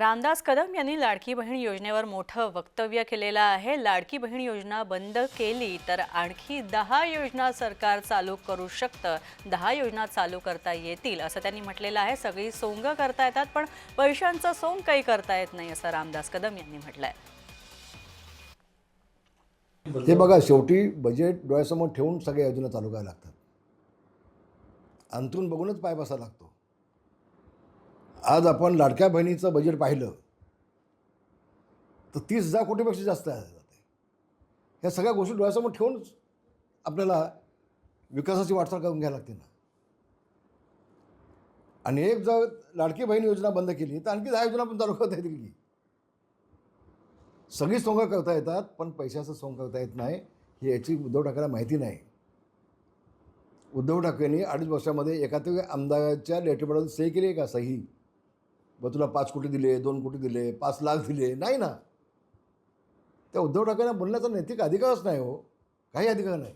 रामदास कदम यांनी लाडकी बहीण योजनेवर मोठं वक्तव्य केलेलं आहे. लाडकी बहीण योजना बंद केली तर आणखी दहा योजना सरकार चालू करू शकतं. दहा योजना चालू करता येतील असं त्यांनी म्हटलेलं आहे. सगळी सोंग करता येतात पण पैशांचं सोंग काही करता येत नाही असं रामदास कदम यांनी म्हटलंय. हे बघा शेवटी बजेट डोळ्यासमोर ठेवून सगळ्या योजना चालू करायला लागतात. अंतरून बघूनच पाय बसायला लागतो. आज आपण लाडक्या बहिणीचं बजेट पाहिलं तर तीस हजार कोटीपेक्षा जास्त आहे. ह्या सगळ्या गोष्टी डोळ्यासमोर ठेवून आपल्याला विकासाची वाटचाल करून घ्यायला लागते ना. आणि एक जर लाडकी बहीण योजना बंद केली तर आणखी दहा योजना पण चालू करता येतील की. सगळी सोंग करता येतात पण पैशाचं सोंग करता येत नाही. ही याची उद्धव ठाकरेला माहिती नाही. उद्धव ठाकरेंनी अडीच वर्षामध्ये एकात्रिक आमदाराच्या लेटरपडावर सही केली आहे का? सही. मग तुला पाच कोटी दिले दोन कोटी दिले पाच लाख दिले. नाही ना. त्या उद्धव ठाकरेंना बोलण्याचा नैतिक अधिकारच नाही हो. काही अधिकार नाही.